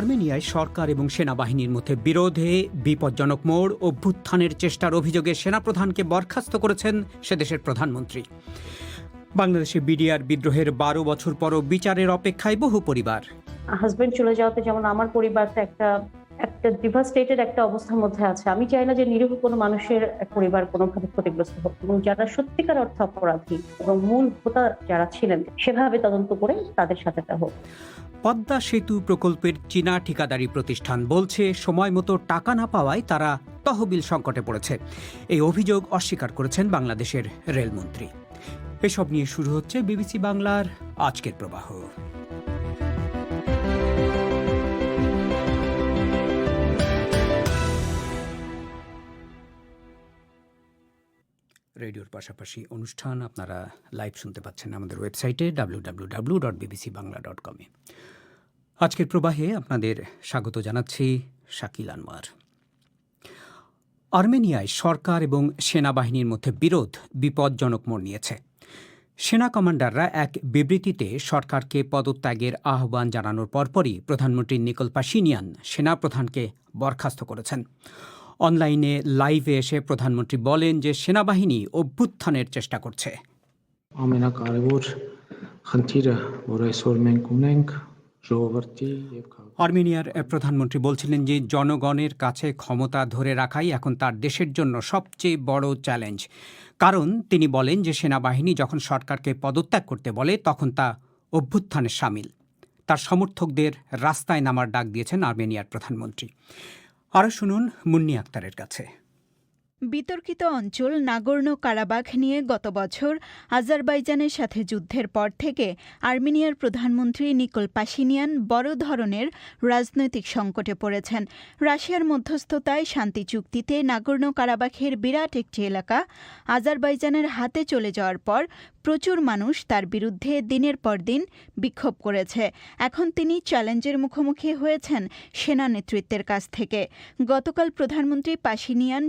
আর্মেনিয়ায় সরকার এবং সেনাবাহিনীর মধ্যে বিরোধে বিপজ্জনক মোড় অভ্যুত্থানের চেষ্টার অভিযোগে সেনাপ্রধানকে বরখাস্ত করেছেন সে দেশের প্রধানমন্ত্রী। বাংলাদেশে বিডিআর বিদ্রোহের বারো বছর পরও বিচারের অপেক্ষায় বহু পরিবার। হাজবেন্ড চলে যাওয়াতে যেমন আমার পরিবারটা একটা একটা ডিভাস্টেটেড একটা অবস্থার মধ্যে আছে। আমি চাই না যে নিরীহ কোনো মানুষের পরিবার কোনোভাবে ক্ষতিগ্রস্ত হোক। এবং যারা সত্যিকার অর্থে অপরাধী এবং মূল হোতা যারা ছিলেন, সেভাবে তদন্ত করে তাদের সাথেটা হোক। পদ্মা সেতু প্রকল্পের চীনা ঠিকাদারি প্রতিষ্ঠান বলছে, সময় মতো টাকা না পাওয়ায় তারা তহবিল সংকটে পড়েছে। এই অভিযোগ অস্বীকার করেছেন বাংলাদেশের রেলমন্ত্রী। এসব নিয়ে শুরু হচ্ছে বিবিসি বাংলার আজকের প্রবাহ। রেডিওর পাশাপাশি অনুষ্ঠান আপনারা লাইভ শুনতে পাচ্ছেন আমাদের ওয়েবসাইটে W W dot BBC Bangla dot কমে আজকের প্রবাহে আপনাদের স্বাগত জানাচ্ছি শাকিল আনোয়ার আর্মেনিয়ায় সরকার এবং সেনাবাহিনীর মধ্যে বিরোধ, বিপজ্জনক মোড় নিয়েছে। সেনা কমান্ডাররা এক বিবৃতিতে সরকারকে পদত্যাগের আহ্বান জানানোর পরপরই প্রধানমন্ত্রী নিকোল পাশিনিয়ান সেনাপ্রধানকে বরখাস্ত করেছেন। অনলাইনে লাইভে এসে প্রধানমন্ত্রী বলেন যে সেনাবাহিনী অভ্যুত্থানের চেষ্টা করছে। আর্মেনিয়ার প্রধানমন্ত্রী বলছিলেন যে জনগণের কাছে ক্ষমতা ধরে রাখাই এখন তার দেশের জন্য সবচেয়ে বড় চ্যালেঞ্জ। কারণ তিনি বলেন যে সেনাবাহিনী যখন সরকারকে পদত্যাগ করতে বলে তখন তা অভ্যুত্থানের সামিল। তার সমর্থকদের রাস্তায় নামার ডাক দিয়েছেন আর্মেনিয়ার প্রধানমন্ত্রী। আরও শুনুন মুন্নি আক্তারের কাছে। বিতর্কিত অঞ্চল নাগর্ণ কারাবাখ নিয়ে গত বছর আজারবাইজানের সাথে যুদ্ধের পর থেকে আর্মেনিয়ার প্রধানমন্ত্রী নিকোল পাশিনিয়ান বড় ধরনের রাজনৈতিক সংকটে পড়েছেন। রাশিয়ার মধ্যস্থতায় শান্তি চুক্তিতে নাগর্ণ কারাবাখের বিরাট একটি এলাকা আজারবাইজানের হাতে চলে যাওয়ার পর প্রচুর মানুষ তার বিরুদ্ধে দিনের পর দিন বিক্ষোভ করেছে। এখন তিনি চ্যালেঞ্জের মুখোমুখি হয়েছেন সেনা নেতৃত্বের কাছ থেকে। গতকাল প্রধানমন্ত্রী পাশিনিয়ান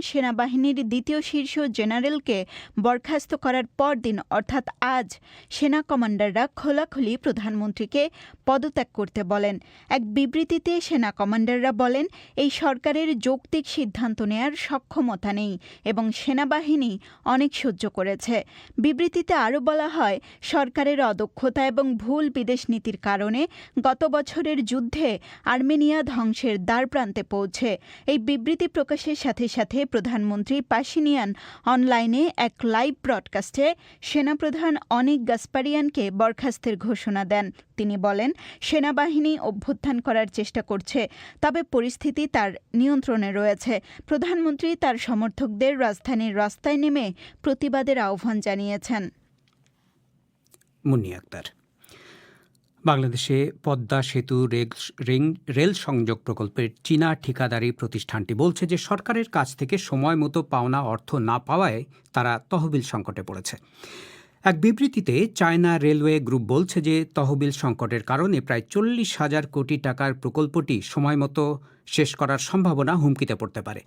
সেনাবাহিনীর দ্বিতীয় শীর্ষ জেনারেলকে বরখাস্ত করার পরদিন, অর্থাৎ আজ, সেনা কমান্ডাররা খোলাখুলি প্রধানমন্ত্রীকে পদত্যাগ করতে বলেন। এক বিবৃতিতে সেনা কমান্ডাররা বলেন, এই সরকারের যৌক্তিক সিদ্ধান্ত নেয়ার সক্ষমতা নেই এবং সেনাবাহিনী অনেক সহ্য করেছে। বিবৃতিতে আরও বলা হয়, সরকারের অদক্ষতা এবং ভুল বিদেশ নীতির কারণে গত বছরের যুদ্ধে আর্মেনিয়া ধ্বংসের দ্বারপ্রান্তে পৌঁছে। এই বিবৃতি প্রকাশের সাথে সাথে প্রধানমন্ত্রী পাশিনিয়ান অনলাইনে এক লাইভ ব্রডকাস্টে সেনাপ্রধান অনিক গাসপারিয়ানকে বরখাস্তের ঘোষণা দেন। তিনি বলেন, সেনাবাহিনী অভ্যুত্থান করার চেষ্টা করছে, তবে পরিস্থিতি তার নিয়ন্ত্রণে রয়েছে। প্রধানমন্ত্রী তার সমর্থকদের রাজধানীর রাস্তায় নেমে প্রতিবাদের আহ্বান জানিয়েছেন। মুন্নি আক্তার। বাংলাদেশে পদ্মা সেতু রেল সংযোগ প্রকল্পের চীনা ঠিকাদারি প্রতিষ্ঠানটি বলছে যে সরকারের কাছ থেকে সময় মতো পাওনা অর্থ না পাওয়ায় তারা তহবিল সংকটে পড়েছে। এক বিবৃতিতে চায়না রেলওয়ে গ্রুপ বলছে যে তহবিল সংকটের কারণে প্রায় চল্লিশ হাজার কোটি টাকার প্রকল্পটি সময়মতো শেষ করার সম্ভাবনা হুমকিতে পড়তে পারে।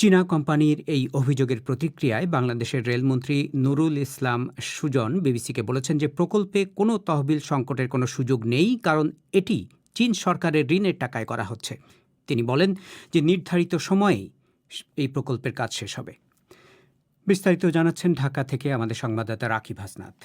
চীনা কোম্পানির এই অভিযোগের প্রতিক্রিয়ায় বাংলাদেশের রেলমন্ত্রী নুরুল ইসলাম সুজন বিবিসিকে বলেছেন যে প্রকল্পে কোনো তহবিল সংকটের কোনো সুযোগ নেই, কারণ এটি চীন সরকারের ঋণের টাকায় করা হচ্ছে। তিনি বলেন যে নির্ধারিত সময়েই এই প্রকল্পের কাজ শেষ হবে। বিস্তারিত জানাচ্ছেন ঢাকা থেকে আমাদের সংবাদদাতা রাকিব হাসনাত।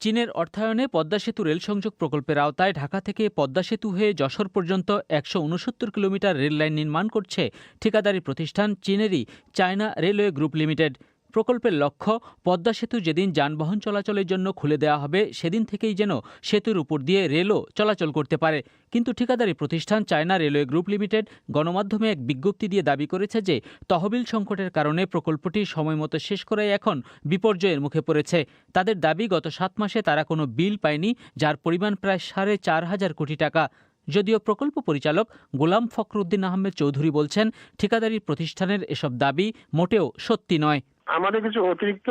চীনের অর্থায়নে পদ্মা সেতু রেল সংযোগ প্রকল্পের আওতায় ঢাকা থেকে পদ্মা সেতু হয়ে যশোর পর্যন্ত একশো উনসত্তর কিলোমিটার রেললাইন নির্মাণ করছে ঠিকাদারি প্রতিষ্ঠান চীনেরই চায়না রেলওয়ে গ্রুপ লিমিটেড। প্রকল্পের লক্ষ্য পদ্মা সেতু যেদিন যানবাহন চলাচলের জন্য খুলে দেওয়া হবে, সেদিন থেকেই যেন সেতুর উপর দিয়ে রেলও চলাচল করতে পারে। কিন্তু ঠিকাদারি প্রতিষ্ঠান চায়না রেলওয়ে গ্রুপ লিমিটেড গণমাধ্যমে এক বিজ্ঞপ্তি দিয়ে দাবি করেছে যে, তহবিল সংকটের কারণে প্রকল্পটি সময়মতো শেষ করাই এখন বিপর্যয়ের মুখে পড়েছে। তাদের দাবি, গত সাত মাসে তারা কোনো বিল পায়নি, যার পরিমাণ প্রায় সাড়ে চার হাজার কোটি টাকা। যদিও প্রকল্প পরিচালক গোলাম ফখরুদ্দিন আহমেদ চৌধুরী বলছেন, ঠিকাদারি প্রতিষ্ঠানের এসব দাবি মোটেও সত্যি নয়। আমাদের কিছু অতিরিক্ত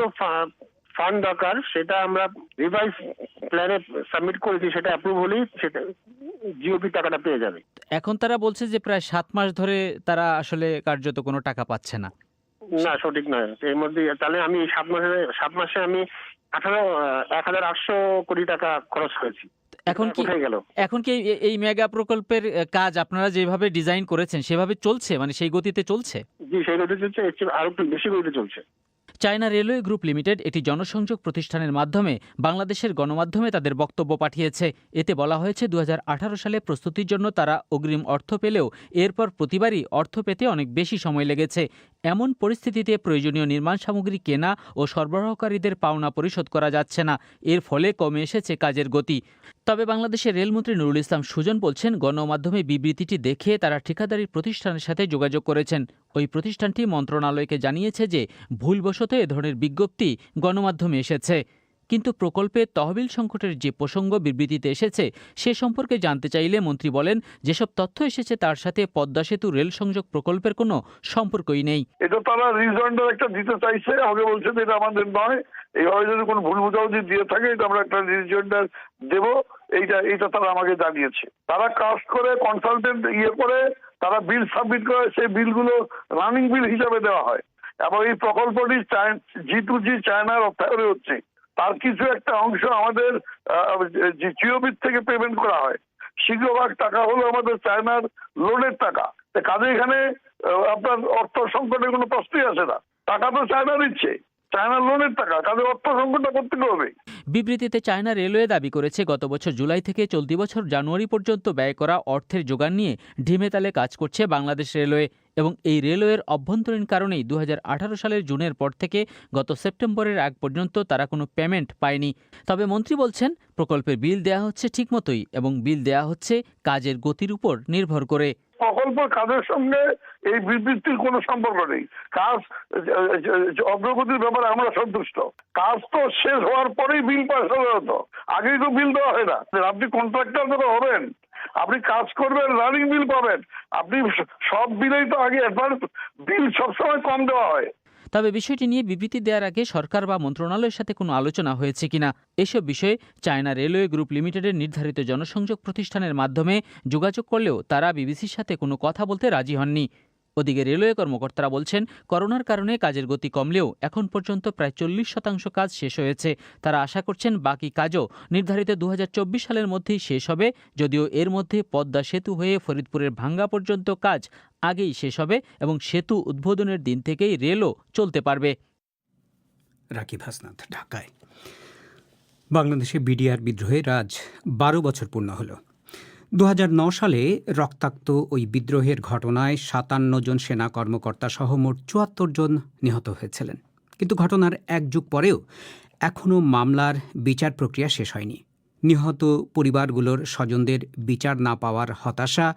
ফান্ড দরকার সেটা আমরা রিভাইজ প্ল্যানে সাবমিট করেছি সেটা অ্যাপ্রুভ হলেই সেটা জিওপি টাকাটা পেয়ে যাবে। এখন তারা বলছে যে প্রায় সাত মাস ধরে তারা আসলে কার্যত কোনো টাকা পাচ্ছে না। না সঠিক নয়। এর মধ্যে তাহলে আমি সাত মাসে সাত মাসে আমি আঠারো এক হাজার আটশো কোটি টাকা খরচ করেছি। এখন কি এখন কি এই মেগা প্রকল্পের কাজ আপনারা যেভাবে ডিজাইন করেছেন সেভাবে চলছে? মানে সেই গতিতে চলছে? জি সেই গতি চলছে। আরও একটু বেশি গতি চলছে। চায়না রেলওয়ে গ্রুপ লিমিটেড একটি জনসংযোগ প্রতিষ্ঠানের মাধ্যমে বাংলাদেশের গণমাধ্যমে তাদের বক্তব্য পাঠিয়েছে। এতে বলা হয়েছে দু হাজার আঠারো সালে প্রস্তুতির জন্য তারা অগ্রিম অর্থ পেলেও এরপর প্রতিবারই অর্থ পেতে অনেক বেশি সময় লেগেছে। এমন পরিস্থিতিতে প্রয়োজনীয় নির্মাণ সামগ্রী কেনা ও সরবরাহকারীদের পাওনা পরিশোধ করা যাচ্ছে না। এর ফলে কমে এসেছে কাজের গতি। তবে বাংলাদেশের রেলমন্ত্রী নুরুল ইসলাম সুজন বলছেন, গণমাধ্যমে বিবৃতিটি দেখে তারা ঠিকাদারি প্রতিষ্ঠানের সাথে যোগাযোগ করেছেন। ওই প্রতিষ্ঠানটি মন্ত্রণালয়কে জানিয়েছে যে ভুলবশত এ ধরনের বিজ্ঞপ্তি গণমাধ্যমে এসেছে। কিন্তু প্রকল্পে তহবিল সংকটের যে প্রসঙ্গ বিবৃতিতে এসেছে, সে সম্পর্কে জানতে চাইলে মন্ত্রী বলেন, যেসব তথ্য এসেছে তার সাথে পদ্মা সেতু রেল সংযোগ প্রকল্পের কোনো সম্পর্কই নেই। এটা তারা রিজয়েন্ডার একটা দিতে চাইছে আমাকে বলছে এটা আমাদের নয়, এইভাবে যদি কোনো ভুল বুঝাবুঝি দিয়ে থাকে, এটা আমরা একটা রিজয়েন্ডার দেব, এইটা এইটা তারা আমাকে জানিয়েছে। তারা কাজ করে কনসালটেন্ট ইয়ে করে, তারা বিল সাবমিট করে, সেই বিলগুলো রানিং বিল হিসাবে দেওয়া হয়। এবং এই প্রকল্পটি জি টু জি চায়নার অর্থায়নে হচ্ছে। তার কিছু একটা অংশ আমাদের জিওবির থেকে পেমেন্ট করা হয়। শীঘ্রভাগ টাকা হলো আমাদের চায়নার লোনের টাকা। কাজে এখানে আপনার অর্থ সংকটের কোনো প্রশ্নই আসে না। টাকা তো চায়না দিচ্ছে চায়নার লোনের টাকা। কাজে অর্থ সংকটটা করতে হবে। বিবৃতিতে চায়না রেলওয়ে দাবি করেছে, গত বছর জুলাই থেকে চলতি বছর জানুয়ারি পর্যন্ত ব্যয় করা অর্থের যোগান নিয়ে ঢিমেতালে কাজ করছে বাংলাদেশ রেলওয়ে এবং এই রেলওয়ের অভ্যন্তরীণ কারণেই দু হাজার আঠারো সালের জুনের পর থেকে গত সেপ্টেম্বরের আগ পর্যন্ত তারা কোনো পেমেন্ট পায়নি। তবে মন্ত্রী বলছেন, প্রকল্পের বিল দেয়া হচ্ছে ঠিকমতোই এবং বিল দেয়া হচ্ছে কাজের গতির উপর নির্ভর করে। প্রকল্প কাজের সঙ্গে এই বিবৃতির কোনো সম্পর্ক নেই। কাজ, অগ্রগতির ব্যাপারে আমরা সন্তুষ্ট। কাজ তো শেষ হওয়ার পরেই বিল পাস হবে হতো আগেই তো বিল দেওয়া হয় না। আপনি কন্ট্রাক্টর যখন হবেন। আপনি কাজ করবেন রানিং বিল পাবেন। আপনি সব বিলেই তো আগে অ্যাডভান্স বিল সবসময় কম দেওয়া হয়। তবে বিষয়টি নিয়ে বিবৃতি দেওয়ার আগে সরকার বা মন্ত্রণালয়ের সাথে কোনো আলোচনা হয়েছে কিনা? এসব বিষয়ে চায়না রেলওয়ে গ্রুপ লিমিটেডের নির্ধারিত জনসংযোগ প্রতিষ্ঠানের মাধ্যমে যোগাযোগ করলেও তারা বিবিসির সাথে কোনো কথা বলতে রাজি হননি। ওদিকে রেলওয়ে কর্মকর্তারা বলছেন, করোনার কারণে কাজের গতি কমলেও এখন পর্যন্ত প্রায় চল্লিশ শতাংশ কাজ শেষ হয়েছে। তারা আশা করছেন বাকি কাজও নির্ধারিত দু হাজার চব্বিশ সালের মধ্যেই শেষ হবে, যদিও এর মধ্যে পদ্মা সেতু হয়ে ফরিদপুরের ভাঙ্গা পর্যন্ত কাজ আগেই শেষ হবে এবং সেতু উদ্বোধনের দিন থেকেই রেলও চলতে পারবে। রাকিব ঢাকায়। বাংলাদেশে বিডিআর বিদ্রোহের আজ বারো বছর পূর্ণ হলো। দু সালে রক্তাক্ত ওই বিদ্রোহের ঘটনায় সাতান্ন জন সেনা কর্মকর্তা সহ মোট চুয়াত্তর জন নিহত হয়েছিলেন। কিন্তু ঘটনার এক যুগ পরেও এখনও মামলার বিচার প্রক্রিয়া শেষ হয়নি। নিহত পরিবারগুলোর স্বজনদের বিচার না পাওয়ার হতাশা,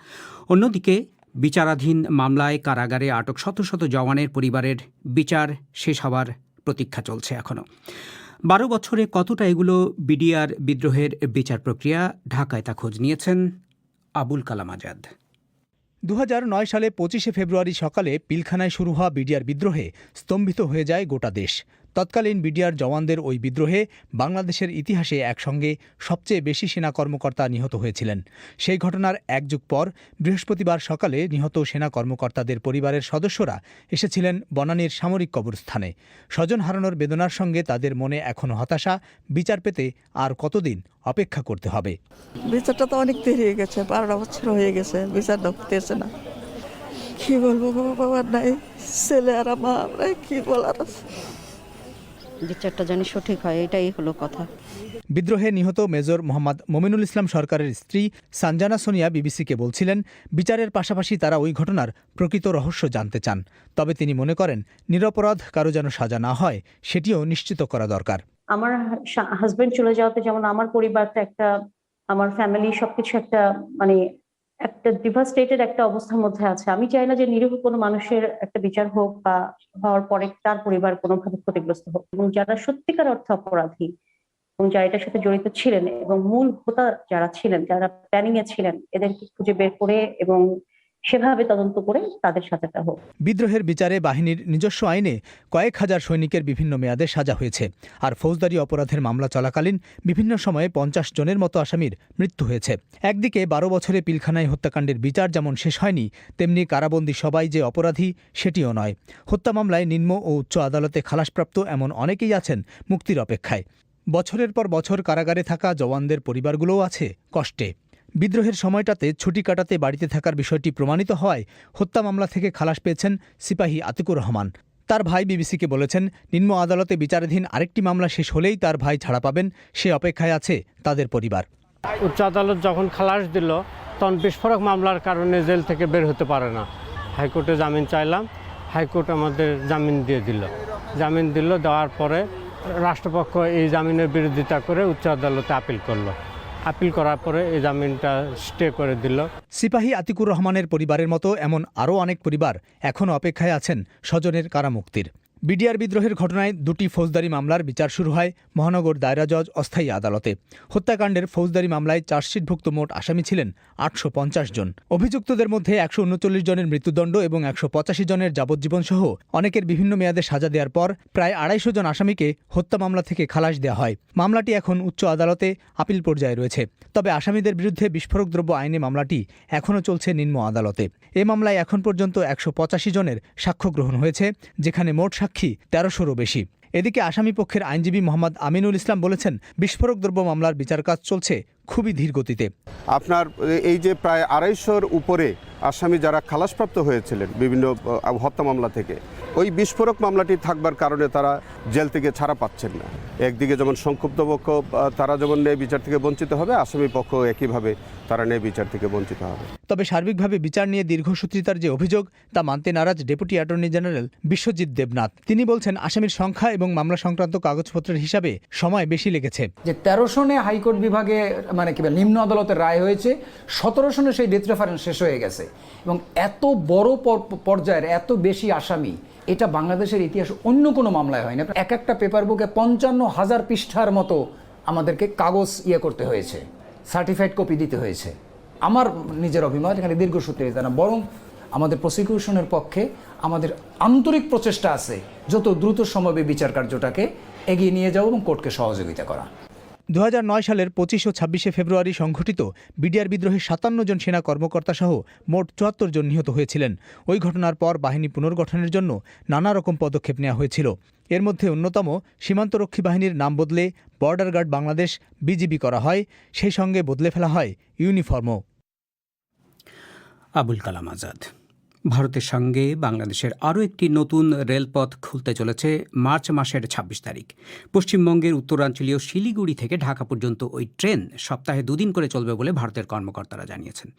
অন্যদিকে বিচারাধীন মামলায় কারাগারে আটক শত শত জওয়ানের পরিবারের বিচার শেষ হওয়ার প্রতীক্ষা চলছে এখনও বারো বছরে কতটা এগুলো বিডিআর বিদ্রোহের বিচার প্রক্রিয়া ঢাকায় তা খোঁজ নিয়েছেন আবুল কালাম আজাদ। দু হাজার নয় সালে পঁচিশে ফেব্রুয়ারি সকালে পিলখানায় শুরু হওয়া বিডিআর বিদ্রোহে স্তম্ভিত হয়ে যায় গোটা দেশ। তৎকালীন বিডিআর জওয়ানদের ওই বিদ্রোহে বাংলাদেশের ইতিহাসে একসঙ্গে সবচেয়ে বেশি সেনা কর্মকর্তা নিহত হয়েছিলেন। সেই ঘটনার এক যুগ পর বৃহস্পতিবার সকালে নিহত সেনা কর্মকর্তাদের পরিবারের সদস্যরা এসেছিলেন বনানীর সামরিক কবরস্থানে। স্বজন হারানোর বেদনার সঙ্গে তাদের মনে এখনও হতাশা, বিচার পেতে আর কতদিন অপেক্ষা করতে হবে? বিচারটা তো অনেক দেরি হয়ে গেছে, বারোটা বছর হয়ে গেছে বিচারটা হতেছে না। কি বলব বাবা, নাই, ছেলে আর আমরা কি বলার আছে? বিচারটা জানি সঠিক হয় এটাই হলো কথা। বিদ্রোহে নিহত মেজর মোহাম্মদ মমিনুল ইসলাম সরকারের স্ত্রী সানজানা সোনিয়া বিবিসিকে বলছিলেন বিচারের পাশাপাশি তারা ওই ঘটনার প্রকৃত রহস্য জানতে চান। তবে তিনি মনে করেন নিরপরাধ কারও যেন সাজা না হয় সেটিও নিশ্চিত করা দরকার। আমার হাজবেন্ড চলে যাওয়াতে যেমন আমার পরিবারটা একটা আমার ফ্যামিলি সবকিছু একটা মানে একটা ডিভাস্টেটেড একটা অবস্থার মধ্যে আছে। আমি চাই না যে নিরীহ কোনো মানুষের একটা বিচার হোক বা হওয়ার পরে তার পরিবার কোনোভাবে ক্ষতিগ্রস্ত হোক। এবং যারা সত্যিকার অর্থে অপরাধী এবং যারা এটার সাথে জড়িত ছিলেন এবং মূল হোতা যারা ছিলেন, যারা প্ল্যানিং এ ছিলেন, এদেরকে খুঁজে বের করে এবং সেভাবে তদন্ত করে তাদের সাজাটা হোক। বিদ্রোহের বিচারে বাহিনীর নিজস্ব আইনে কয়েক হাজার সৈনিকের বিভিন্ন মেয়াদে সাজা হয়েছে, আর ফৌজদারি অপরাধের মামলা চলাকালীন বিভিন্ন সময়ে পঞ্চাশ জনের মতো আসামির মৃত্যু হয়েছে। একদিকে বারো বছরে পিলখানায় হত্যাকাণ্ডের বিচার যেমন শেষ হয়নি, তেমনি কারাবন্দী সবাই যে অপরাধী সেটিও নয়। হত্যা মামলায় নিম্ন ও উচ্চ আদালতে খালাসপ্রাপ্ত এমন অনেকেই আছেন মুক্তির অপেক্ষায়। বছরের পর বছর কারাগারে থাকা জওয়ানদের পরিবারগুলোও আছে কষ্টে। বিদ্রোহের সময়টাতে ছুটি কাটাতে বাড়িতে থাকার বিষয়টি প্রমাণিত হওয়ায় হত্যা মামলা থেকে খালাস পেয়েছেন সিপাহী আতিকুর রহমান। তার ভাই বিবিসিকে বলেছেন, নিম্ন আদালতে বিচারাধীন আরেকটি মামলা শেষ হলেই তার ভাই ছাড়া পাবেন, সে অপেক্ষায় আছে তাদের পরিবার। উচ্চ আদালত যখন খালাস দিল, তখন বিস্ফোরক মামলার কারণে জেল থেকে বের হতে পারে না। হাইকোর্টে জামিন চাইলাম, হাইকোর্ট আমাদের জামিন দিয়ে দিল। জামিন দিল, দেওয়ার পরে রাষ্ট্রপক্ষ এই জামিনের বিরোধিতা করে উচ্চ আদালতে আপিল করল। আপিল করার পরে এই জামিনটা স্টে করে দিল। সিপাহী আতিকুর রহমানের পরিবারের মতো এমন আরও অনেক পরিবার এখনও অপেক্ষায় আছেন স্বজনের কারামুক্তির। বিডিআর বিদ্রোহের ঘটনায় দুটি ফৌজদারি মামলার বিচার শুরু হয় মহানগর দায়রা জজ অস্থায়ী আদালতে। হত্যাকাণ্ডের ফৌজদারি মামলায় চার্জশিটভুক্ত মোট আসামি ছিলেন আটশো পঞ্চাশ জন। অভিযুক্তদের মধ্যে একশো উনচল্লিশ জনের মৃত্যুদণ্ড এবং একশো পঁচাশি জনের যাবজ্জীবন সহ অনেকের বিভিন্ন মেয়াদে সাজা দেওয়ার পর প্রায় আড়াইশো জন আসামিকে হত্যা মামলা থেকে খালাস দেওয়া হয়। মামলাটি এখন উচ্চ আদালতে আপিল পর্যায়ে রয়েছে। তবে আসামিদের বিরুদ্ধে বিস্ফোরক দ্রব্য আইনে মামলাটি এখনও চলছে নিম্ন আদালতে। এ মামলায় এখন পর্যন্ত একশো পঁচাশি জনের সাক্ষ্য গ্রহণ হয়েছে, যেখানে মোট সাক্ষী তেরোশোরও বেশি। এদিকে আসামিপক্ষের আইনজীবী মোহাম্মদ আমিনুল ইসলাম বলেছেন, বিস্ফোরক দ্রব্য মামলার বিচার কাজ চলছে। খুবই ধীর গতিতে আপনার এই যে প্রায় আড়াইশোর উপরে আসামি যারা খালাসপ্রাপ্ত হয়েছিলেন বিভিন্ন হত্যা মামলা থেকে ওই বিস্ফোরক মামলাটি থাকবার কারণে তারা জেল থেকে ছাড়া পাচ্ছেন না। একদিকে যেমন সংক্ষুব্ধ পক্ষ তারা যেমন ন্যায় বিচার থেকে বঞ্চিত হবে আসামি পক্ষ একইভাবে তারা ন্যায় বিচার থেকে বঞ্চিত হবে। তবে সার্বিকভাবে বিচার নিয়ে দীর্ঘসূত্রিতার যে অভিযোগ তা মানতে নারাজ deputy attorney general Biswajit Debnath. তিনি বলছেন আসামির সংখ্যা এবং মামলা সংক্রান্ত কাগজপত্রের হিসাবে সময় বেশি লেগেছে। যে তেরো সনে হাইকোর্ট বিভাগে মানে কি নিম্ন আদালতের রায় হয়েছে, সতেরো সনে সেই ডেথ রেফারেন্স শেষ হয়ে গেছে। এবং এত বড় পর্যায়ের, এত বেশি আসামি, এটা বাংলাদেশের ইতিহাস অন্য কোনো মামলায় হয়নি। এক একটা পেপার বুকে পঞ্চান্ন হাজার পৃষ্ঠার মতো আমাদেরকে কাগজ ইয়ে করতে হয়েছে সার্টিফাইড কপি দিতে হয়েছে। আমার নিজের অভিমত, এখানে দীর্ঘসূত্রে না বরং আমাদের প্রসিকিউশনের পক্ষে আমাদের আন্তরিক প্রচেষ্টা আছে, যত দ্রুত সম্ভবে বিচার কার্যটাকে এগিয়ে নিয়ে যাওয়া এবং কোর্টকে সহযোগিতা করা। দু হাজার নয় সালের পঁচিশ ও ছাব্বিশে ফেব্রুয়ারি সংঘটিত বিডিআর বিদ্রোহে সাতান্ন জন সেনা কর্মকর্তা সহ মোট চুয়াত্তর জন নিহত হয়েছিলেন। ওই ঘটনার পর বাহিনী পুনর্গঠনের জন্য নানা রকম পদক্ষেপ নেওয়া হয়েছিল। এর মধ্যে অন্যতম সীমান্তরক্ষী বাহিনীর নাম বদলে বর্ডার গার্ড বাংলাদেশ বিজিবি করা হয়, সেই সঙ্গে বদলে ফেলা হয় ইউনিফর্মও। আবুল কালাম আজাদ। ভারতের সঙ্গে বাংলাদেশের আরও একটি নতুন রেলপথ খুলতে চলেছে মার্চ মাসের ২৬ তারিখ। পশ্চিমবঙ্গের উত্তরাঞ্চলীয় শিলিগুড়ি থেকে ঢাকা পর্যন্ত ওই ট্রেন সপ্তাহে দুদিন করে চলবে বলে ভারতের কর্মকর্তারা জানিয়েছেন।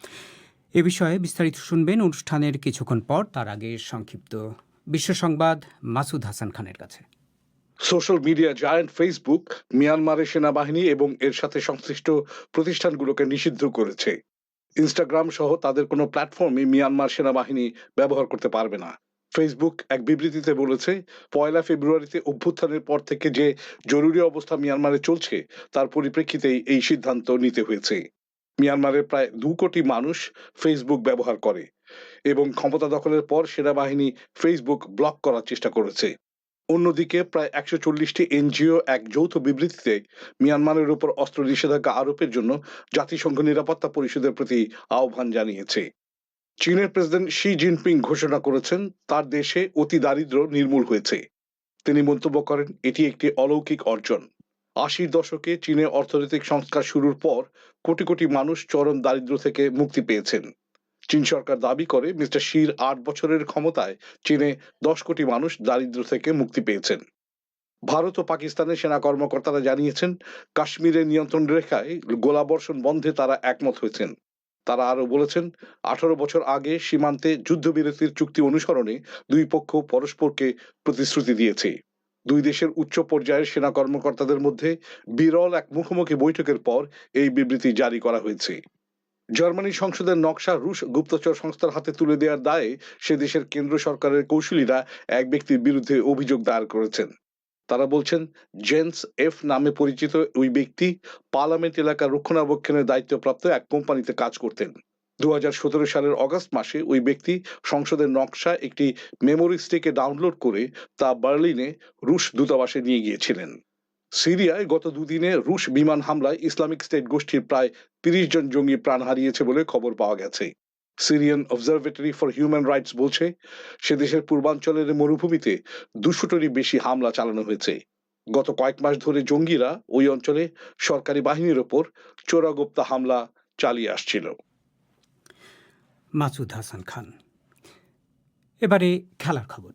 এ বিষয়ে বিস্তারিত শুনবেন অনুষ্ঠানের কিছুক্ষণ পর, তার আগে সংক্ষিপ্ত। বিশ্ব সংবাদ, মাসুদ হাসান খানের কাছে। সোশ্যাল মিডিয়া জায়ান্ট ফেসবুক, মিয়ানমারের সেনাবাহিনী এবং এর সাথে সংশ্লিষ্ট প্রতিষ্ঠানগুলোকে নিষিদ্ধ করেছে। ইনস্টাগ্রাম সহ তাদের কোনো প্ল্যাটফর্মে মিয়ানমার সেনাবাহিনী ব্যবহার করতে পারবে না। ফেসবুক এক বিবৃতিতে বলেছে, পয়লা ফেব্রুয়ারিতে অভ্যুত্থানের পর থেকে যে জরুরি অবস্থা মিয়ানমারে চলছে, তার পরিপ্রেক্ষিতেই এই সিদ্ধান্ত নিতে হয়েছে। মিয়ানমারের প্রায় দু কোটি মানুষ ফেসবুক ব্যবহার করে এবং ক্ষমতা দখলের পর সেনাবাহিনী ফেসবুক ব্লক করার চেষ্টা করেছে। অন্যদিকে প্রায় একশো চল্লিশটি এনজিও এক যৌথ বিবৃতিতে মিয়ানমারের উপর অস্ত্র নিষেধাজ্ঞা আরোপের জন্য জাতিসংঘ নিরাপত্তা পরিষদের প্রতি আহ্বান জানিয়েছে। চীনের প্রেসিডেন্ট শি জিনপিং ঘোষণা করেছেন, তার দেশে অতি দারিদ্র নির্মূল হয়েছে। তিনি মন্তব্য করেন, এটি একটি অলৌকিক অর্জন। আশির দশকে চীনে অর্থনৈতিক সংস্কার শুরুর পর কোটি কোটি মানুষ চরম দারিদ্র থেকে মুক্তি পেয়েছেন। চীন সরকার দাবি করে, মিস্টার শির আট বছরের ক্ষমতায় চীনে দশ কোটি মানুষ দারিদ্র থেকে মুক্তি পেয়েছেন। ভারত ও পাকিস্তানের সেনা কর্মকর্তারা জানিয়েছেন, কাশ্মীরের নিয়ন্ত্রণ রেখায় গোলাবর্ষণ বন্ধে তারা একমত হয়েছেন। তারা আরও বলেছেন, আঠারো বছর আগে সীমান্তে যুদ্ধবিরতির চুক্তি অনুসরণে দুই পক্ষ পরস্পরকে প্রতিশ্রুতি দিয়েছে। দুই দেশের উচ্চ পর্যায়ের সেনা কর্মকর্তাদের মধ্যে বিরল এক মুখোমুখি বৈঠকের পর এই বিবৃতি জারি করা হয়েছে। জার্মানি সংসদের নকশা রুশ গুপ্তচর সংস্থার হাতে তুলে দেওয়ার দায়ে সে দেশের কেন্দ্র সরকারের কৌশলীরা এক ব্যক্তির বিরুদ্ধে অভিযোগ দায়ের করেছেন। তারা বলছেন জেন্স এফ নামে পরিচিত ওই ব্যক্তি পার্লামেন্ট এলাকার রক্ষণাবেক্ষণের দায়িত্বপ্রাপ্ত এক কোম্পানিতে কাজ করতেন। দু হাজার সতেরো সালের অগস্ট মাসে ওই ব্যক্তি সংসদের নকশা একটি মেমোরি স্টিকে ডাউনলোড করে তা বার্লিনে রুশ দূতাবাসে নিয়ে গিয়েছিলেন। সিরিয়ায় গত দুদিনে রুশ বিমান হামলায় ইসলামিক স্টেট গোষ্ঠীর প্রায় তিরিশ জন জঙ্গি প্রাণ হারিয়েছে বলে খবর পাওয়া গেছে। Syrian observatory for human rights বলছে, সে দেশের পূর্বাঞ্চলের মরুভূমিতে দুশোটারই বেশি হামলা চালানো হয়েছে। গত কয়েক মাস ধরে জঙ্গিরা ওই অঞ্চলে সরকারি বাহিনীর ওপর চোরাগোপ্তা হামলা চালিয়ে আসছিল। মাসুদ হাসান খান। এবারে খেলার খবর।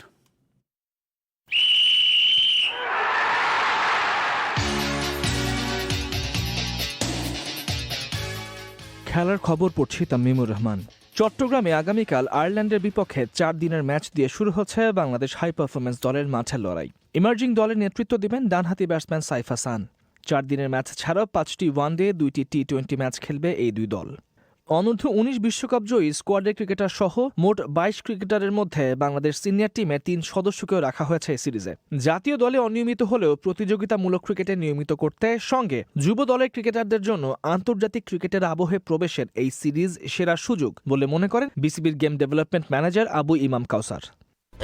খেলার খবর পড়ছি তামিমুর রহমান। চট্টগ্রামে আগামীকাল আয়ারল্যান্ডের বিপক্ষে চার দিনের ম্যাচ দিয়ে শুরু হচ্ছে বাংলাদেশ হাই পারফরমেন্স দলের মাঠের লড়াই। ইমার্জিং দলের নেতৃত্ব দেবেন ডানহাতি ব্যাটসম্যান সাইফ হাসান চার দিনের ম্যাচ ছাড়াও পাঁচটি ওয়ানডে, দুইটি টি টোয়েন্টি ম্যাচ খেলবে এই দুই দল। অনূর্ধ্ব উনিশ বিশ্বকাপ জয়ী স্কোয়াডের ক্রিকেটার সহ মোট বাইশ ক্রিকেটারের মধ্যে বাংলাদেশ সিনিয়র টিমে তিন সদস্যকেও রাখা হয়েছে এই সিরিজে। জাতীয় দলে অনিয়মিত হলেও প্রতিযোগিতামূলক ক্রিকেটে নিয়মিত করতে সঙ্গে যুব দলের ক্রিকেটারদের জন্য আন্তর্জাতিক ক্রিকেটের আবহে প্রবেশের এই সিরিজ সেরা সুযোগ বলে মনে করেন বিসিবির গেম ডেভেলপমেন্ট ম্যানেজার আবু ইমাম কাউসার।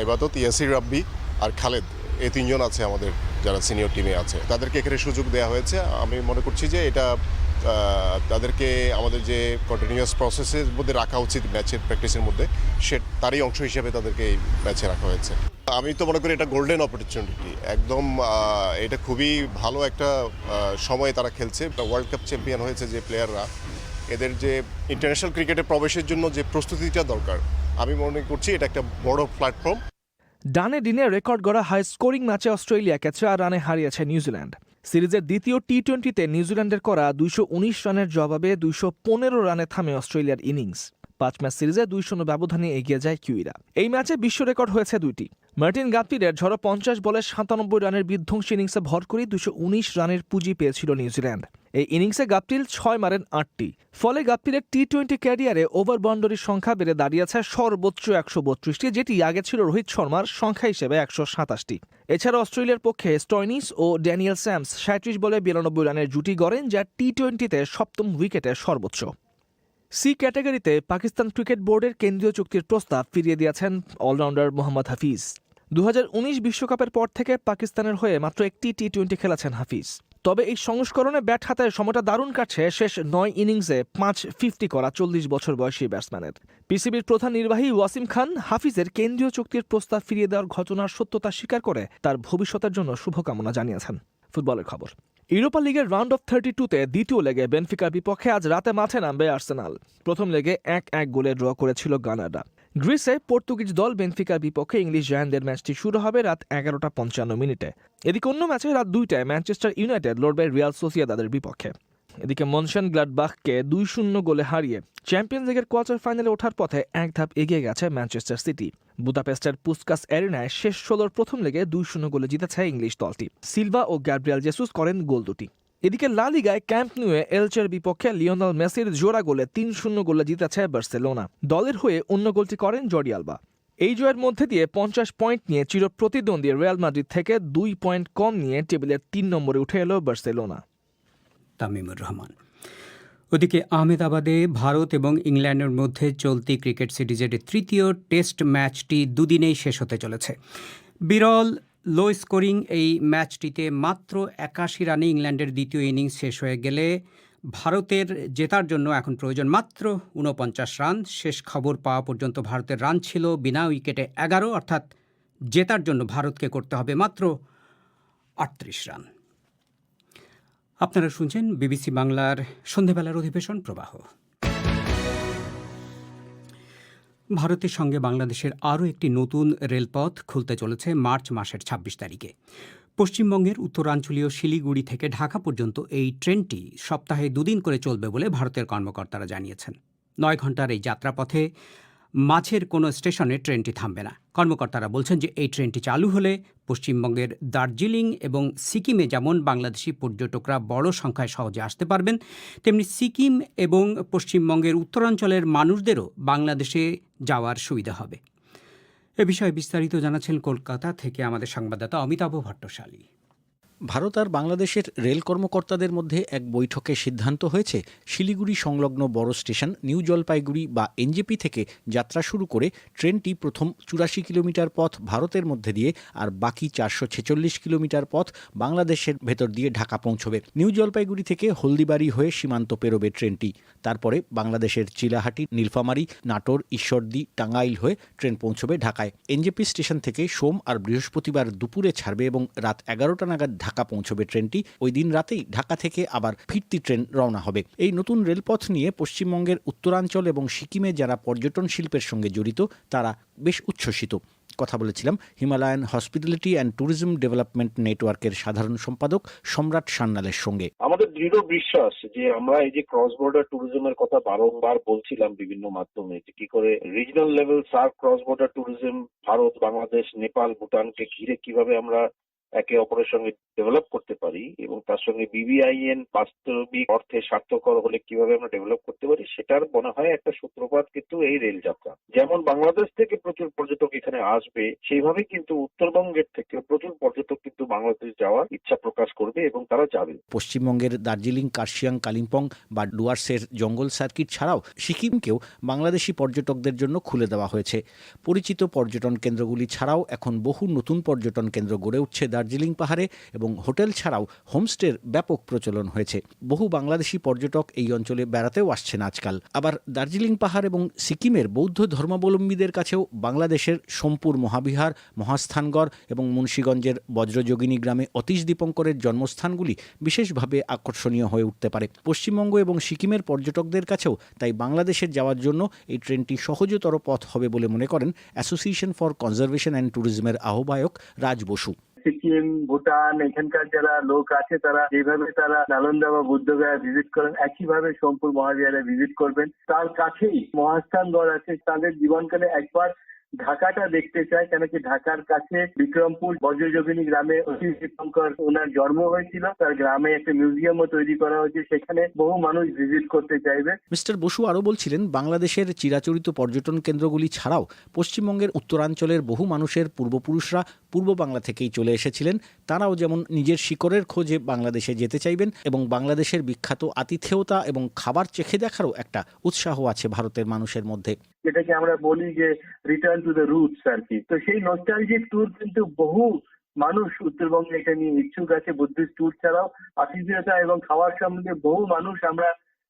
এবাদত ইয়াসির রাব্বি আর খালেদ এই তিনজন আছে আমাদের যারা সিনিয়র টিমে আছে। তাদেরকে এখানে সুযোগ দেওয়া হয়েছে। আমি মনে করছি যে এটা তাদেরকে আমাদের যে কন্টিনিউয়াস প্রসেসের মধ্যে রাখা উচিত ম্যাচের প্র্যাকটিসের মধ্যে, সে তারই অংশ হিসেবে তাদেরকে এই ম্যাচে রাখা হয়েছে। আমি তো মনে করি এটা গোল্ডেন অপরচুনিটি একদম এটা খুবই ভালো একটা সময়ে তারা খেলছে। ওয়ার্ল্ড কাপ চ্যাম্পিয়ন হয়েছে যে প্লেয়াররা এদের যে ইন্টারন্যাশনাল ক্রিকেটে প্রবেশের জন্য যে প্রস্তুতিটা দরকার, আমি মনে করছি এটা একটা বড় প্ল্যাটফর্ম ডানে দিনে রেকর্ড গড়া হাই স্কোরিং ম্যাচে অস্ট্রেলিয়াকে চার রানে হারিয়েছে নিউজিল্যান্ড। সিরিজের দ্বিতীয় টি টোয়েন্টিতে নিউজিল্যান্ডের করা দুইশো উনিশ রানের জবাবে দুইশো পনেরো রানে থামে অস্ট্রেলিয়ার ইনিংস। পাঁচ ম্যাচ সিরিজে দুই শূন্য ব্যবধানে এগিয়ে যায় কিউইরা। এই ম্যাচে বিশ্ব রেকর্ড হয়েছে দুইটি। মার্টিন গাপ্তিরের ঝড়ো পঞ্চাশ বলে সাতানব্বই রানের বিধ্বংসী ইনিংসে ভর করে দুশো উনিশ রানের পুঁজি পেয়েছিল নিউজিল্যান্ড। এই ইনিংসে গাপটিল ছয় মারেন আটটি। ফলে গাপ্তিরের টি টোয়েন্টি ক্যারিয়ারে ওভার বাউন্ডারির সংখ্যা বেড়ে দাঁড়িয়েছে সর্বোচ্চ একশো বত্রিশটি, যেটি আগে ছিল রোহিত শর্মার সংখ্যা হিসেবে একশো সাতাশটি। এছাড়া অস্ট্রেলিয়ার পক্ষে স্টয়নিস ও ড্যানিয়েল স্যামস সাঁত্রিশ বলে বিরানব্বই রানের জুটি গড়েন, যা টি টোয়েন্টিতে সপ্তম উইকেটে সর্বোচ্চ। সি ক্যাটাগরিতে পাকিস্তান ক্রিকেট বোর্ডের কেন্দ্রীয় চুক্তির প্রস্তাব ফিরিয়ে দিয়েছেন অলরাউন্ডার মোহাম্মদ হাফিজ। দু বিশ্বকাপের পর থেকে পাকিস্তানের হয়ে মাত্র একটি টি টোয়েন্টি খেলেছেন হাফিজ। তবে এই সংস্করণে ব্যাট হাতে সময়টা দারুণ কাটছে শেষ নয় ইনিংসে পাঁচ ফিফটি করা চল্লিশ বছর বয়সী ব্যাটসম্যানের। পিসিবির প্রধান নির্বাহী ওয়াসিম খান হাফিজের কেন্দ্রীয় চুক্তির প্রস্তাব ফিরিয়ে দেওয়ার ঘটনার সত্যতা স্বীকার করে তার ভবিষ্যতের জন্য শুভকামনা জানিয়েছেন। ফুটবলের খবর। ইউরোপা লিগের রাউন্ড অফ থার্টি টুতে দ্বিতীয় লেগে বেনফিকার বিপক্ষে আজ রাতে মাঠে নামবে আর্সেনাল। প্রথম লেগে এক এক গোলে ড্র করেছিল গানাডা। গ্রিসে পর্তুগিজ দল বেনফিকার বিপক্ষে ইংলিশ জায়ান্টদের ম্যাচটি শুরু হবে রাত এগারোটা পঞ্চান্ন মিনিটে। এদিকে অন্য ম্যাচে রাত দুইটায় ম্যানচেস্টার ইউনাইটেড লড়বে রিয়াল সোসিয়াদাদের বিপক্ষে। এদিকে মনশন গ্লাডবাখকে দুই শূন্য গোলে হারিয়ে চ্যাম্পিয়ন্স লিগের কোয়ার্টার ফাইনালে ওঠার পথে এক ধাপ এগিয়ে গেছে ম্যানচেস্টার সিটি। বুদাপেস্টের পুস্কাস এরিনায় শেষ ষোলোর প্রথম লেগে দুই শূন্য গোলে জিতেছে ইংলিশ দলটি। সিলভা ও গ্যাব্রিয়াল জেসুস করেন গোল দুটি। এদিকে লা লিগায় ক্যাম্প নিউয়ে এলচের বিপক্ষে লিওনাল মেসির জোড়া গোলে তিন শূন্য গোলে জিতেছে বার্সেলোনা। দলের হয়ে অন্য গোলটি করেন জর্ডি আলবা। এই জয়ের মধ্যে দিয়ে পঞ্চাশ পয়েন্ট নিয়ে চির প্রতিদ্বন্দ্বী রিয়াল মাদ্রিদ থেকে দুই পয়েন্ট কম নিয়ে টেবিলের তিন নম্বরে উঠে এলো বার্সেলোনা। তামিমুর রহমান। ওদিকে আহমেদাবাদে ভারত এবং ইংল্যান্ডের মধ্যে চলতি ক্রিকেট সিরিজের তৃতীয় টেস্ট ম্যাচটি দুদিনেই শেষ হতে চলেছে। বিরল লো স্কোরিং এই ম্যাচটিতে মাত্র একাশি রানে ইংল্যান্ডের দ্বিতীয় ইনিংস শেষ হয়ে গেলে ভারতের জেতার জন্য এখন প্রয়োজন মাত্র উনপঞ্চাশ রান। শেষ খবর পাওয়া পর্যন্ত ভারতের রান ছিল বিনা উইকেটে এগারো, অর্থাৎ জেতার জন্য ভারতকে করতে হবে মাত্র আটত্রিশ রান। আপনারা শুনছেন বিবিসি বাংলার সন্ধেবেলার অধিবেশন প্রবাহ। ভারতের সঙ্গে বাংলাদেশের আরও একটি নতুন রেলপথ খুলতে চলেছে মার্চ মাসের ২৬ তারিখে। পশ্চিমবঙ্গের উত্তরাঞ্চলীয় শিলিগুড়ি থেকে ঢাকা পর্যন্ত এই ট্রেনটি সপ্তাহে দুদিন করে চলবে বলে ভারতের কর্মকর্তারা জানিয়েছেন। নয় ঘণ্টার এই যাত্রাপথে মাঝের কোনো স্টেশনে ট্রেনটি থামবে না। কর্মকর্তারা বলছেন যে এই ট্রেনটি চালু হলে পশ্চিমবঙ্গের দার্জিলিং এবং সিকিমে যেমন বাংলাদেশি পর্যটকরা বড় সংখ্যায় সহজে আসতে পারবেন, তেমনি সিকিম এবং পশ্চিমবঙ্গের উত্তরাঞ্চলের মানুষদেরও বাংলাদেশে যাওয়ার সুবিধা হবে। এ বিষয়ে বিস্তারিত জানাচ্ছেন কলকাতা থেকে আমাদের সংবাদদাতা অমিতাভ ভট্টশালী। ভারত আর বাংলাদেশের রেল কর্মকর্তাদের মধ্যে এক বৈঠকে সিদ্ধান্ত হয়েছে, শিলিগুড়ি সংলগ্ন বড় স্টেশন, নিউ জলপাইগুড়ি বা এনজেপি থেকে যাত্রা শুরু করে ট্রেনটি প্রথম চুরাশি কিলোমিটার পথ ভারতের মধ্যে দিয়ে আর বাকি চারশো ছেচল্লিশ কিলোমিটার পথ বাংলাদেশের ভেতর দিয়ে ঢাকা পৌঁছবে। নিউ জলপাইগুড়ি থেকে হলদিবাড়ি হয়ে সীমান্ত পেরোবে ট্রেনটি। তারপরে বাংলাদেশের চিলাহাটি, নীলফামারী, নাটোর, ঈশ্বরদী, টাঙ্গাইল হয়ে ট্রেন পৌঁছবে ঢাকায়। এনজেপি স্টেশন থেকে সোম আর বৃহস্পতিবার দুপুরে ছাড়বে এবং রাত এগারোটা নাগাদ ঢাকা পৌঁছবে ট্রেনটি। ওই দিন রাতেই ঢাকা থেকে আবার ফিরতি ট্রেন রওনা হবে। এই নতুন রেলপথ নিয়ে পশ্চিমবঙ্গের উত্তরাঞ্চল এবং সিকিমে যারা পর্যটন শিল্পের সঙ্গে জড়িত, তারা বেশ উচ্ছ্বসিত। কথা বলেছিলাম, Himalayan hospitality and tourism development নেটওয়ার্কের সাধারণ সম্পাদক সম্রাট সান্যালের সঙ্গে। আমাদের দৃঢ় বিশ্বাস যে আমরা এই যে ক্রস বর্ডার ট্যুরিজমের কথা বারংবার বলছিলাম বিভিন্ন মাধ্যমে যে কি করে regional level SAARC cross border tourism Bharat, Bangladesh, Nepal, ভুটানকে ঘিরে কীভাবে আমরা একে অপরের সঙ্গে ডেভেলপ করতে পারি এবং তার সঙ্গে বিবিআইএন বাস্তবিক অর্থে স্বার্থকর হলে কীভাবে আমরা ডেভেলপ করতে পারি, সেটার মনে হয় একটা সূত্রপাত কিন্তু এই রেল যাত্রা। যেমন বাংলাদেশ থেকে প্রচুর পর্যটক এখানে আসবে সেইভাবে কিন্তু উত্তরবঙ্গের থেকে প্রচুর পর্যটক কিন্তু বাংলাদেশ যাওয়ার ইচ্ছা প্রকাশ করবে এবং তারা যাবে। পশ্চিমবঙ্গের দার্জিলিং, কার্শিয়াং, কালিম্পং বা ডুয়ার্সের জঙ্গল সার্কিট ছাড়াও সিকিমকেও বাংলাদেশি পর্যটকদের জন্য খুলে দেওয়া হয়েছে। পরিচিত পর্যটন কেন্দ্রগুলি ছাড়াও এখন বহু নতুন পর্যটন কেন্দ্র গড়ে উঠছে দার্জিলিং। পাহাড়ে এবং হোটেল ছাড়াও হোমস্টের ব্যাপক প্রচলন হয়েছে। বহু বাংলাদেশি পর্যটক এই অঞ্চলে বেড়াতেও আসছেন আজকাল। আবার দার্জিলিং পাহাড় এবং সিকিমের বৌদ্ধ ধর্মাবলম্বীদের কাছেও বাংলাদেশের সোমপুর মহাবিহার, মহাস্থানগড় এবং মুন্সীগঞ্জের বজ্রযোগিনী গ্রামে অতীশ দীপঙ্করের জন্মস্থানগুলি বিশেষভাবে আকর্ষণীয় হয়ে উঠতে পারে। পশ্চিমবঙ্গ এবং সিকিমের পর্যটকদের কাছেও তাই বাংলাদেশের যাওয়ার জন্য এই ট্রেনটি সহজতর পথ হবে বলে মনে করেন অ্যাসোসিয়েশন ফর কনজারভেশন অ্যান্ড ট্যুরিজমের আহ্বায়ক রাজ বসু। সিকিম, ভুটান, এখানকার যারা লোক আছে তারা যেভাবে তারা নালন্দা বা বুদ্ধগয়া ভিজিট করেন, একইভাবে সোমপুর মহাবিহারে ভিজিট করবেন। তার কাছেই মহাস্থানগড় আছে। তাদের জীবনকালে একবার ঢাকাটা দেখতে চায় কেন কি ঢাকার কাছে বিক্রমপুর বজ্রযোগিনী গ্রামে অতীশ দীপঙ্কর ওনার জন্ম হয়েছিল। তার গ্রামে একটা মিউজিয়ামও তৈরি করা হয়েছে। সেখানে বহু মানুষ ভিজিট করতে চাইবে। মিস্টার বসু আরও বলছিলেন, বাংলাদেশের চিরাচরিত পর্যটন কেন্দ্রগুলি ছাড়াও পশ্চিমবঙ্গের উত্তরাঞ্চলের বহু মানুষের পূর্বপুরুষরা পূর্ব বাংলা থেকেই চলে এসেছিলেন। তারাও যেমন নিজের শিকড়ের খোঁজে বাংলাদেশে যেতে চাইবেন এবং বাংলাদেশের বিখ্যাত আতিথেয়তা এবং খাবার চেখে দেখারও একটা উৎসাহ আছে ভারতের মানুষের মধ্যে। যেটাকে আমরা বলি যে রিটার্ন টু দ্য রুটস আর কি তো সেই নস্টালজিক ট্যুর কিন্তু বহু মানুষ উত্তরবঙ্গে এটা নিয়ে ইচ্ছুক আছে। বুদ্ধিস্ট ট্যুর ছাড়াও আতিথেয়তা এবং খাওয়ার সম্বন্ধে বহু মানুষ আমরা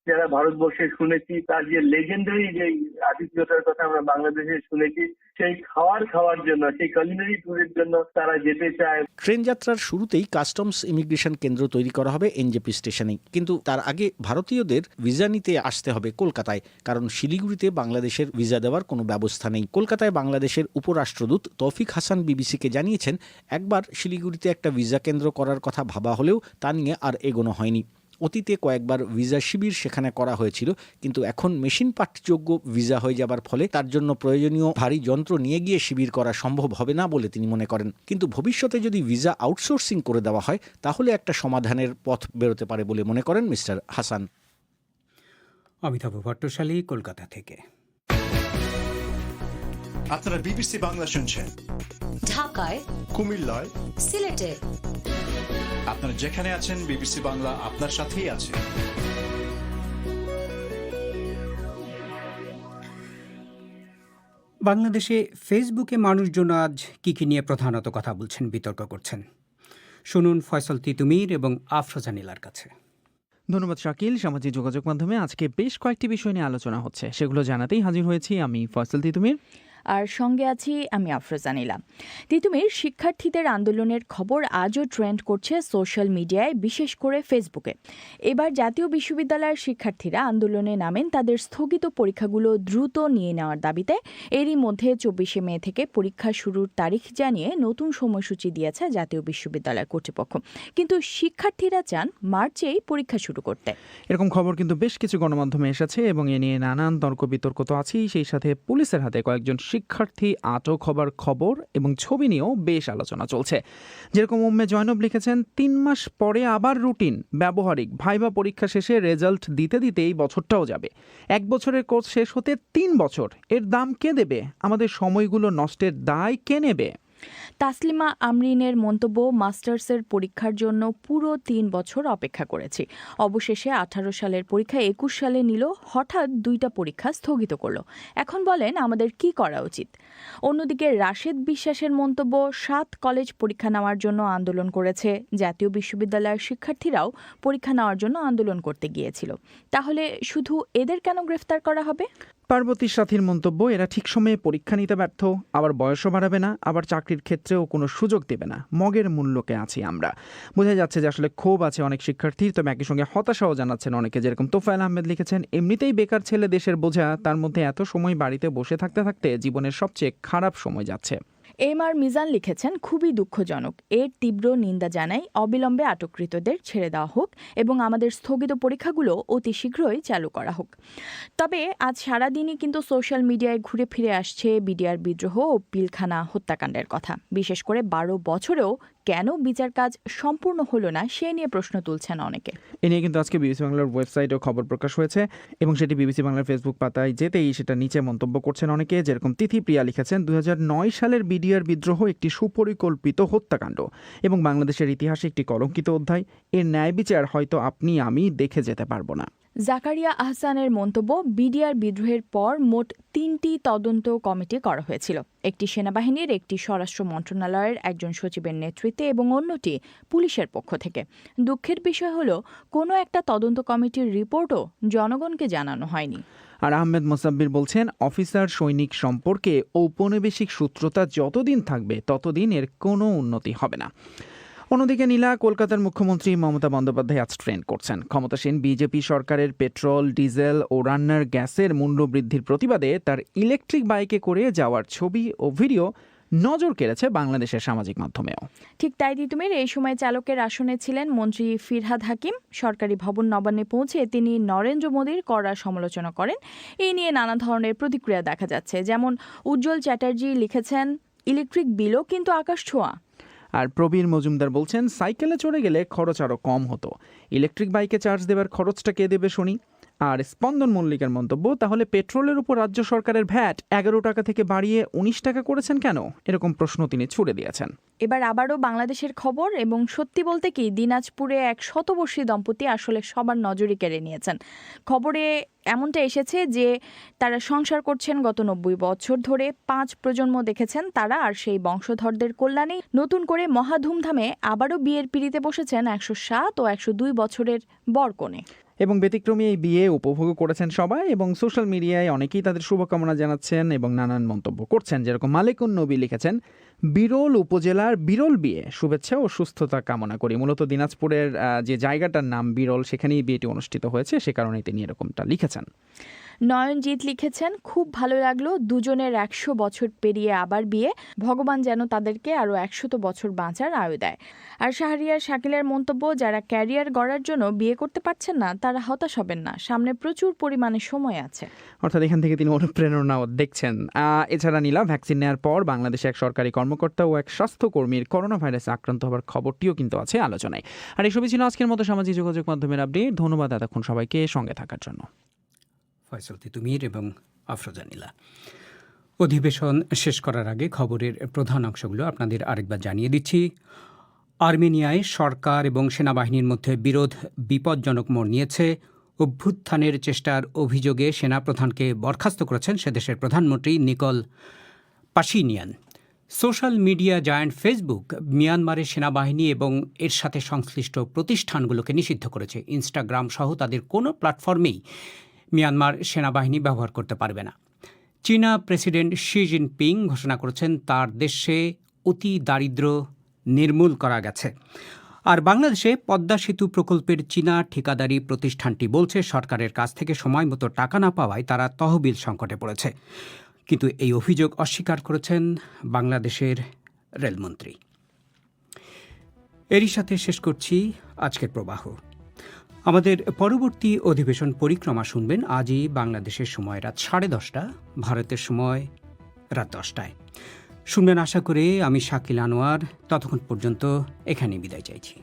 যারা ভারতবর্ষে শুনেছি, তার যে লেজেন্ডারি যে আতিথেয়তার কথা আমরা বাংলাদেশে শুনেছি, সেই খাওয়ার খাওয়ার জন্য, সেই কালিনারি ট্যুরের জন্য তারা যেতে চায়। ট্রেন যাত্রার শুরুতেই কাস্টমস ইমিগ্রেশন কেন্দ্র তৈরি করা হবে এনজেপি স্টেশনেই কিন্তু তার আগে ভারতীয়দের ভিসা নিতে আসতে হবে কলকাতায়, কারণ শিলিগুড়িতে বাংলাদেশের ভিসা দেওয়ার কোনো ব্যবস্থা নেই। কলকাতায় বাংলাদেশের উপরাষ্ট্রদূত তৌফিক হাসান বিবিসিকে জানিয়েছেন, একবার শিলিগুড়িতে একটা ভিসা কেন্দ্র করার কথা ভাবা হলেও তা নিয়ে আর এগোনো হয়নি। অতীতে কয়েকবার ভিসা শিবির সেখানে করা হয়েছিল, কিন্তু এখন মেশিন পাঠযোগ্য ভিসা হয়ে যাবার ফলে তার জন্য প্রয়োজনীয় ভারী যন্ত্র নিয়ে গিয়ে শিবির করা সম্ভব হবে না বলে তিনি মনে করেন। কিন্তু ভবিষ্যতে যদি ভিসা আউটসোর্সিং করে দেওয়া হয়, তাহলে একটা সমাধানের পথ বেরোতে পারে বলে মনে করেন মিস্টার হাসান। অমিতাভ ভট্টশালী, কলকাতা থেকে। আপনারা বিবিসি বাংলা শুনছেন। ঢাকায় কুমিল্লায়। সিলেটে। আপনারা যেখানে আছেন বিবিসি বাংলা আপনার সাথেই আছে। বাংলাদেশে ফেসবুকে মানুষজন আজ কী কী নিয়ে প্রধানত কথা বলছেন বিতর্ক করছেন? শুনুন ফয়সল তিতুমির এবং আফরোজা নীলার কাছে। ধন্যবাদ শাকিল। সামাজিক যোগাযোগ মাধ্যমে আজকে বেশ কয়েকটি বিষয় নিয়ে আলোচনা হচ্ছে। সেগুলো জানাতেই হাজির হয়েছি আমি ফয়সল তিতুমির। আর সঙ্গে আছি আমি আফরোজা নীলা। তিতুমির শিক্ষার্থীদের আন্দোলনের খবর আজও ট্রেন্ড করছে সোশ্যাল মিডিয়ায়, বিশেষ করে ফেসবুকে। এবার জাতীয় বিশ্ববিদ্যালয়ের শিক্ষার্থীরা আন্দোলনে নামেন, তাদের স্থগিত পরীক্ষাগুলো দ্রুত নিয়ে নেওয়ার দাবিতে। এরই মধ্যে চব্বিশে মে থেকে পরীক্ষা শুরুর তারিখ জানিয়ে নতুন সময়সূচি দিয়েছে জাতীয় বিশ্ববিদ্যালয় কর্তৃপক্ষ। কিন্তু শিক্ষার্থীরা চান মার্চেই পরীক্ষা শুরু করতে। এরকম খবর কিন্তু বেশ কিছু গণমাধ্যমে এসেছে এবং এ নিয়ে নানান তর্ক বিতর্ক তো আছেই। সেই সাথে পুলিশের হাতে কয়েকজন শিক্ষার্থী আটক হবার খবর এবং ছবি নিয়েও বেশ আলোচনা চলছে। যেরকম উম্মে জয়নব লিখেছেন, তিন মাস পরে আবার রুটিন, ব্যবহারিক, ভাইবা পরীক্ষা শেষে রেজাল্ট দিতে দিতে এই বছরটাও যাবে। এক বছরের কোর্স শেষ হতে তিন বছর, এর দাম কে দেবে? আমাদের সময়গুলো নষ্টের দায় কে নেবে? তাসলিমা আমরিনের মন্তব্য, মাস্টার্সের পরীক্ষার জন্য পুরো তিন বছর অপেক্ষা করেছি। অবশেষে আঠারো সালের পরীক্ষা একুশ সালে নিল, হঠাৎ দুইটা পরীক্ষা স্থগিত করল। এখন বলেন আমাদের কি করা উচিত? অন্যদিকে রাশেদ বিশ্বাসের মন্তব্য, সাত কলেজ পরীক্ষা নেওয়ার জন্য আন্দোলন করেছে। জাতীয় বিশ্ববিদ্যালয়ের শিক্ষার্থীরাও পরীক্ষা নেওয়ার জন্য আন্দোলন করতে গিয়েছিল। তাহলে শুধু এদের কেন গ্রেফতার করা হবে? পার্বতীর সাথীর মন্তব্য, এরা ঠিক সময়ে পরীক্ষা নিতে ব্যর্থ। আবার বয়সও বাড়াবে না, আবার চাকরির ক্ষেত্রেও কোনো সুযোগ দেবে না। মগের মূল্যকে আছি আমরা। বোঝা যাচ্ছে যে আসলে ক্ষোভ আছে অনেক শিক্ষার্থীর, তবে একই সঙ্গে হতাশাও জানাচ্ছেন অনেকে, যেরকম তোফায়েল আহমেদ লিখেছেন, এমনিতেই বেকার ছেলে দেশের বোঝা, তার মধ্যে এত সময় বাড়িতে বসে থাকতে থাকতে জীবনের সবচেয়ে খারাপ সময় যাচ্ছে। এম আর মিজান লিখেছেন, খুবই দুঃখজনক। এর তীব্র নিন্দা জানাই, অবিলম্বে আটককৃতদের ছেড়ে দেওয়া হোক এবং আমাদের স্থগিত পরীক্ষাগুলো অতি শীঘ্রই চালু করা হোক। তবে আজ সারাদিনই কিন্তু সোশ্যাল মিডিয়ায় ঘুরে ফিরে আসছে বিডিআর বিদ্রোহ ও পিলখানা হত্যাকাণ্ডের কথা। বিশেষ করে বারো বছরেও কেন বিচার কাজ সম্পূর্ণ হলো না, সে নিয়ে প্রশ্ন তুলছেন অনেকে। এ নিয়ে কিন্তু আজকে বিবিসি বাংলার ওয়েবসাইটেও খবর প্রকাশ হয়েছে এবং সেটি বিবিসি বাংলার ফেসবুক পাতায় যেতেই সেটা নিচে মন্তব্য করছেন অনেকে, যেরকম তিথি প্রিয়া লিখেছেন, দুই হাজার নয় সালের বিডিআর বিদ্রোহ একটি সুপরিকল্পিত হত্যাকাণ্ড এবং বাংলাদেশের ইতিহাসে একটি কলঙ্কিত অধ্যায়। এর ন্যায় বিচার হয়তো আপনি আমি দেখে যেতে পারব না। জাকারিয়া আহসানের মন্তব্য, বিডিআর বিদ্রোহের পর মোট তিনটি তদন্ত কমিটি করা হয়েছিল। একটি সেনাবাহিনীর, একটি স্বরাষ্ট্র মন্ত্রণালয়ের একজন সচিবের নেতৃত্বে এবং অন্যটি পুলিশের পক্ষ থেকে। দুঃখের বিষয় হলো, কোনো একটা তদন্ত কমিটির রিপোর্টও জনগণকে জানানো হয়নি। আর আহমেদ মোসাব্বির বলছেন, অফিসার সৈনিক সম্পর্কে ঔপনিবেশিক সূত্রতা যতদিন থাকবে, ততদিন এর কোনো উন্নতি হবে না। অন্যদিকে নীলা, কলকাতার মুখ্যমন্ত্রী মমতা বন্দ্যোপাধ্যায় আজ ট্রেন করছেন। ক্ষমতাসীন বিজেপি সরকারের পেট্রোল, ডিজেল ও রান্নার গ্যাসের মূল্য বৃদ্ধির প্রতিবাদে তার ইলেকট্রিক বাইকে করে যাওয়ার ছবি ও ভিডিও নজর কেড়েছে বাংলাদেশের সামাজিক মাধ্যমেও। ঠিক তাই তিতুমির এই সময় চালকের আসনে ছিলেন মন্ত্রী ফিরহাদ হাকিম। সরকারি ভবন নবান্নে পৌঁছে তিনি নরেন্দ্র মোদীর কড়া সমালোচনা করেন। এই নিয়ে নানা ধরনের প্রতিক্রিয়া দেখা যাচ্ছে। যেমন উজ্জ্বল চ্যাটার্জি লিখেছেন, ইলেকট্রিক বিলও কিন্তু আকাশ ছোঁয়া। আর প্রবীর মজুমদার বলছেন, সাইকেলে চড়ে গেলে খরচ আরও কম হতো। ইলেকট্রিক বাইকে চার্জ দেবার খরচটা কে দেবে শুনি? আর স্পন্দন মল্লিকের মন্তব্য, তাহলে পেট্রোলের উপর রাজ্য সরকারের ভ্যাট এগারো টাকা থেকে বাড়িয়ে উনিশ টাকা করেছেন কেন? এরকম প্রশ্ন তিনি ছুড়ে দিয়েছেন। এবার আবারও বাংলাদেশের খবর এবং সত্যি বলতে কি, দিনাজপুরে এক শতবর্ষী দম্পতি আসলে সবার নজরই কেড়ে নিয়েছেন। খবরে এমনটা এসেছে যে, তারা সংসার করছেন গত নব্বই বছর ধরে, পাঁচ প্রজন্ম দেখেছেন তারা আর সেই বংশধরদের কল্যাণেই। নতুন করে মহাধুমধামে আবারও বিয়ের পিড়িতে বসেছেন একশো সাত ও একশো দুই বছরের বরকনে এবং ব্যতিক্রমী এই বিয়ে উপভোগ করেছেন সবাই এবং সোশ্যাল মিডিয়ায় অনেকেই তাদের শুভকামনা জানাচ্ছেন এবং নানান মন্তব্য করছেন। যেরকম মালিকুন নবী লিখেছেন, বিরল উপজেলার বিরল বিয়ে। শুভেচ্ছা ও সুস্থতা কামনা করি। মূলত দিনাজপুরের যে জায়গাটার নাম বিরল, সেখানেই বিয়েটি অনুষ্ঠিত হয়েছে। সে কারণেই তিনি এরকমটা লিখেছেন। নয়নজিৎ লিখেছেন, খুব ভালো লাগল, দুজনের একশো বছর পেরিয়ে আবার বিয়ে। ভগবান যেন তাদেরকে আরও একশত বছর বাঁচার আয়ু দেয়। আর শাহরিয়ার শাকিলের মন্তব্য, যারা ক্যারিয়ার গড়ার জন্য বিয়ে করতে পারছেন না, তারা হতাশ হবেন না। সামনে প্রচুর পরিমাণে সময় আছে। অর্থাৎ এখান থেকে তিনি অনুপ্রেরণাও দেখছেন। এছাড়া নীলা, ভ্যাকসিন নেওয়ার পর বাংলাদেশে এক সরকারি কর্মকর্তা ও এক স্বাস্থ্যকর্মীর করোনা ভাইরাসে আক্রান্ত হওয়ার খবরটিও কিন্তু আছে আলোচনায়। আর এসবই ছিল আজকের মতো সামাজিক যোগাযোগ মাধ্যমের আপডেট। ধন্যবাদ এতক্ষণ সবাইকে সঙ্গে থাকার জন্য। ফয়সল তিতুমির এবং আফরোজা নীলা অধিবেশন শেষ করার আগে খবরের প্রধান অংশগুলো আপনাদের আরেকবার জানিয়ে দিচ্ছি। আর্মেনিয়ায় সরকার এবং সেনাবাহিনীর মধ্যে বিরোধ বিপজ্জনক মোড় নিয়েছে। অভ্যুত্থানের চেষ্টার অভিযোগে সেনাপ্রধানকে বরখাস্ত করেছেন সে দেশের প্রধানমন্ত্রী Nikol Pashinyan. Social media giant Facebook মিয়ানমারের সেনাবাহিনী এবং এর সাথে সংশ্লিষ্ট প্রতিষ্ঠানগুলোকে নিষিদ্ধ করেছে। ইনস্টাগ্রাম সহ তাদের কোনো প্ল্যাটফর্মেই মিয়ানমার সেনাবাহিনী ব্যবহার করতে পারবে না। চীনা প্রেসিডেন্ট শি জিনপিং ঘোষণা করেছেন তার দেশে অতি দারিদ্র্য নির্মূল করা গেছে। আর বাংলাদেশে পদ্মা সেতু প্রকল্পের চীনা ঠিকাদারি প্রতিষ্ঠানটি বলছে, সরকারের কাছ থেকে সময় মতো টাকা না পাওয়ায় তারা তহবিল সংকটে পড়েছে। কিন্তু এই অভিযোগ অস্বীকার করেছেন বাংলাদেশের রেলমন্ত্রী। এরই সাথে শেষ করছি আজকের প্রবাহ। আমাদের পরবর্তী অধিবেশন পরিক্রমা শুনবেন আজই বাংলাদেশের সময় রাত সাড়ে দশটা, ভারতের সময় রাত দশটায়। শুনবেন আশা করে আমি শাকিল আনোয়ার, ততক্ষণ পর্যন্ত এখানে বিদায় চাইছি।